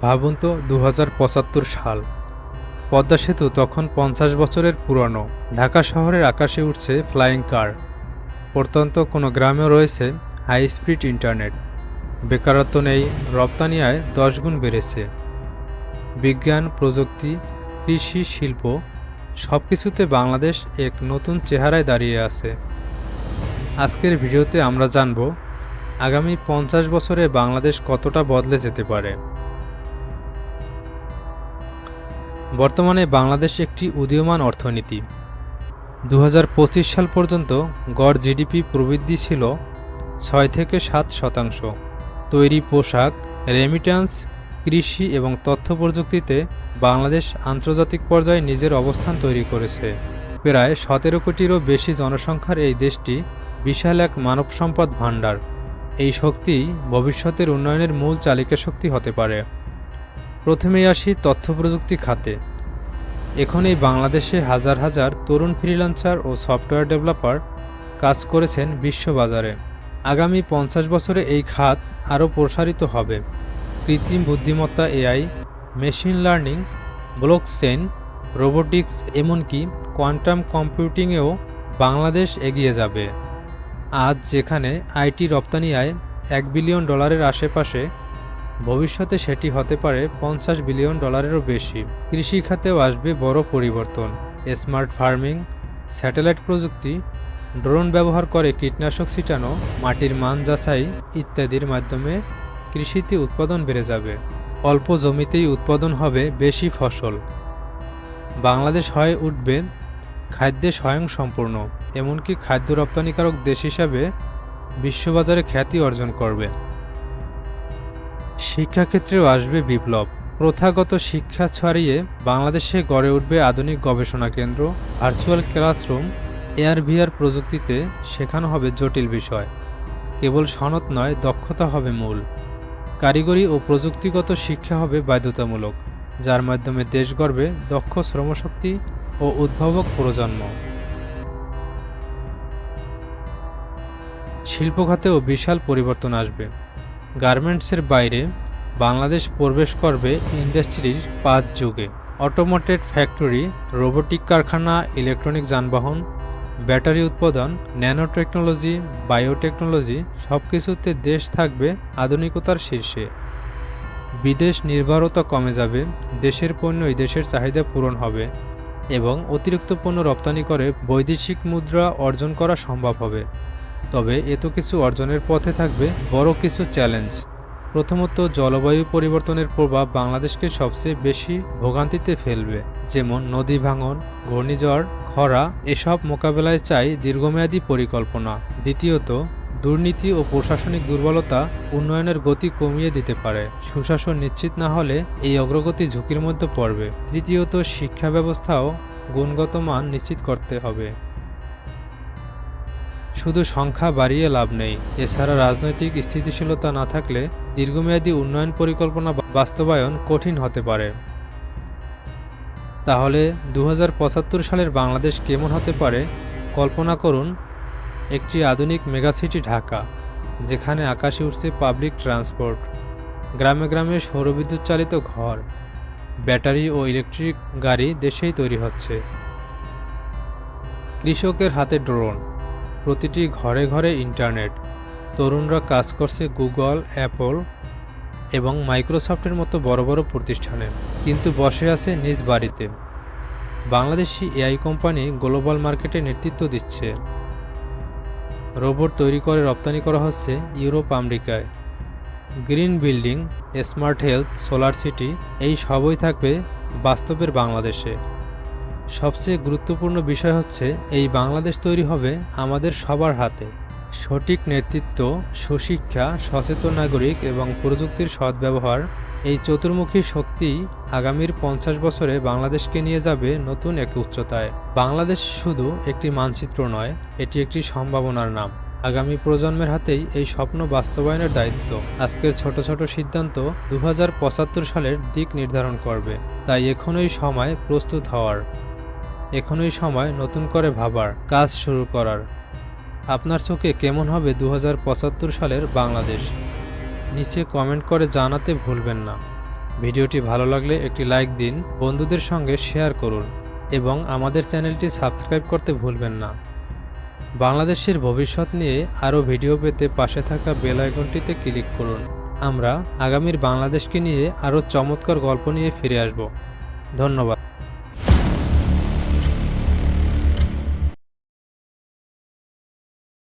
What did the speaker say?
ভাবুন তো দু হাজার পঁচাত্তর সাল। পদ্মা সেতু তখন পঞ্চাশ বছরের পুরনো। ঢাকা শহরের আকাশে উঠছে ফ্লাইং কার। প্রত্যন্ত কোনো গ্রামেও রয়েছে হাই স্পিড ইন্টারনেট। বেকারত্ব নেই রপ্তানি আয় দশ গুণ বেড়েছে। বিজ্ঞান, প্রযুক্তি, কৃষি, শিল্প সব কিছুতে বাংলাদেশ এক নতুন চেহারায় দাঁড়িয়ে আছে। আজকের ভিডিওতে আমরা জানব, আগামী পঞ্চাশ বছরে বাংলাদেশ কতটা বদলে যেতে পারে। বর্তমানে বাংলাদেশ একটি উদীয়মান অর্থনীতি। দু হাজার পঁচিশ সাল পর্যন্ত গড় জিডিপি প্রবৃদ্ধি ছিল ছয় থেকে সাত শতাংশ। তৈরি পোশাক রেমিট্যান্স কৃষি এবং তথ্য প্রযুক্তিতে বাংলাদেশ আন্তর্জাতিক পর্যায়ে নিজের অবস্থান তৈরি করেছে। প্রায় সতেরো কোটিরও বেশি জনসংখ্যার এই দেশটি বিশাল এক মানব সম্পদ ভাণ্ডার। এই শক্তি ভবিষ্যতের উন্নয়নের মূল চালিকা শক্তি হতে পারে। প্রথমেই আসি তথ্য প্রযুক্তি খাতে। এখন এই বাংলাদেশে হাজার হাজার তরুণ ফ্রিল্যান্সার ও সফটওয়্যার ডেভেলপার কাজ করেছেন বিশ্ববাজারে। আগামী পঞ্চাশ বছরে এই খাত আরও প্রসারিত হবে। কৃত্রিম বুদ্ধিমত্তা AI machine learning blockchain robotics এমনকি কোয়ান্টাম কম্পিউটিংয়েও বাংলাদেশ এগিয়ে যাবে। আজ যেখানে আইটি রপ্তানি আয় এক বিলিয়ন ডলারের আশেপাশে ভবিষ্যতে সেটি হতে পারে পঞ্চাশ বিলিয়ন ডলারেরও বেশি। কৃষি খাতেও আসবে বড় পরিবর্তন। স্মার্ট ফার্মিং, স্যাটেলাইট প্রযুক্তি, ড্রোন ব্যবহার করে কীটনাশক ছিটানো, মাটির মান যাচাই ইত্যাদির মাধ্যমে কৃষিতে উৎপাদন বেড়ে যাবে। অল্প জমিতেই উৎপাদন হবে বেশি ফসল। বাংলাদেশ হয়ে উঠবে খাদ্যে স্বয়ংসম্পূর্ণ, এমনকি খাদ্য রপ্তানিকারক দেশ হিসাবে বিশ্ববাজারে খ্যাতি অর্জন করবে। শিক্ষাক্ষেত্রেও আসবে বিপ্লব। প্রথাগত শিক্ষা ছাড়িয়ে বাংলাদেশে গড়ে উঠবে আধুনিক গবেষণা কেন্দ্র, ভার্চুয়াল ক্লাসরুম এয়ার ভিআর প্রযুক্তিতে শেখানো হবে জটিল বিষয়। কেবল সনদ নয়, দক্ষতা হবে মূল। কারিগরি ও প্রযুক্তিগত শিক্ষা হবে বাধ্যতামূলক, যার মাধ্যমে দেশ গড়বে দক্ষ শ্রমশক্তি ও উদ্ভাবক প্রজন্ম। শিল্পখাতেও বিশাল পরিবর্তন আসবে। গার্মেন্টসের বাইরে বাংলাদেশ প্রবেশ করবে ইন্ডাস্ট্রির পাঁচ যুগে। অটোমোটেড ফ্যাক্টরি, রোবোটিক কারখানা, ইলেকট্রনিক যানবাহন, ব্যাটারি উৎপাদন ন্যানো টেকনোলজি বায়োটেকনোলজি সব কিছুতে দেশ থাকবে আধুনিকতার শীর্ষে। বিদেশ নির্ভরতা কমে যাবে, দেশের পণ্যই দেশের চাহিদা পূরণ হবে এবং অতিরিক্ত পণ্য রপ্তানি করে বৈদেশিক মুদ্রা অর্জন করা সম্ভব হবে। তবে এত কিছু অর্জনের পথে থাকবে, বড় কিছু চ্যালেঞ্জ। প্রথমত, জলবায়ু পরিবর্তনের প্রভাব বাংলাদেশকে সবচেয়ে বেশি ভোগান্তিতে ফেলবে, যেমন নদী ভাঙন, ঘূর্ণিঝড়, খরা, এসব মোকাবেলায় চাই দীর্ঘমেয়াদী পরিকল্পনা। দ্বিতীয়ত, দুর্নীতি ও প্রশাসনিক দুর্বলতা উন্নয়নের গতি কমিয়ে দিতে পারে। সুশাসন নিশ্চিত না হলে এই অগ্রগতি ঝুঁকির মধ্যে পড়বে। তৃতীয়ত, শিক্ষা ব্যবস্থাও গুণগত মান নিশ্চিত করতে হবে। শুধু সংখ্যা বাড়িয়ে লাভ নেই। এছাড়া রাজনৈতিক স্থিতিশীলতা না থাকলে দীর্ঘমেয়াদী উন্নয়ন পরিকল্পনা বাস্তবায়ন কঠিন হতে পারে। তাহলে দু হাজার পঁচাত্তর সালের বাংলাদেশ কেমন হতে পারে? কল্পনা করুন, একটি আধুনিক মেগাসিটি ঢাকা, যেখানে আকাশে উঠছে পাবলিক ট্রান্সপোর্ট, গ্রামে গ্রামে সৌরবিদ্যুৎ চালিত ঘর, ব্যাটারি ও ইলেকট্রিক গাড়ি দেশেই তৈরি হচ্ছে। কৃষকের হাতে ড্রোন প্রতিটি ঘরে ঘরে ইন্টারনেট। তরুণরা কাজ করছে গুগল, অ্যাপল এবং মাইক্রোসফটের মতো বড় বড় প্রতিষ্ঠানে, কিন্তু বসে আছে নিজ বাড়িতে। বাংলাদেশি এআই কোম্পানি গ্লোবাল মার্কেটে নেতৃত্ব দিচ্ছে। রোবট তৈরি করে রপ্তানি করা হচ্ছে ইউরোপ, আমেরিকায়। Green building, smart health, solar city, এই সবই থাকবে বাস্তবের বাংলাদেশে। সবচেয়ে গুরুত্বপূর্ণ বিষয় হচ্ছে, এই বাংলাদেশ তৈরি হবে আমাদের সবার হাতে। সঠিক নেতৃত্ব, সুশিক্ষা, সচেতন নাগরিক এবং প্রযুক্তির সদ্ব্যবহার, এই চতুর্মুখী শক্তি আগামীর পঞ্চাশ বছরে বাংলাদেশকে নিয়ে যাবে নতুন এক উচ্চতায়। বাংলাদেশ শুধু একটি মানচিত্র নয়, এটি একটি সম্ভাবনার নাম। আগামী প্রজন্মের হাতেই এই স্বপ্ন বাস্তবায়নের দায়িত্ব। আজকের ছোট ছোট সিদ্ধান্ত দু হাজার পঁচাত্তর সালের দিক নির্ধারণ করবে। তাই এখনই সময় প্রস্তুত হওয়ার। এখনই সময় নতুন করে ভাবার কাজ শুরু করার। আপনার চোখে কেমন হবে দু হাজার পঁচাত্তর সালের বাংলাদেশ? নিচে কমেন্ট করে জানাতে ভুলবেন না। ভিডিওটি ভালো লাগলে একটি লাইক দিন, বন্ধুদের সঙ্গে শেয়ার করুন, এবং আমাদের চ্যানেলটি সাবস্ক্রাইব করতে ভুলবেন না। বাংলাদেশের ভবিষ্যৎ নিয়ে আরও ভিডিও পেতে পাশে থাকা বেল আইকনটিতে ক্লিক করুন। আমরা আগামীর বাংলাদেশকে নিয়ে আরও চমৎকার গল্প নিয়ে ফিরে আসব। ধন্যবাদ।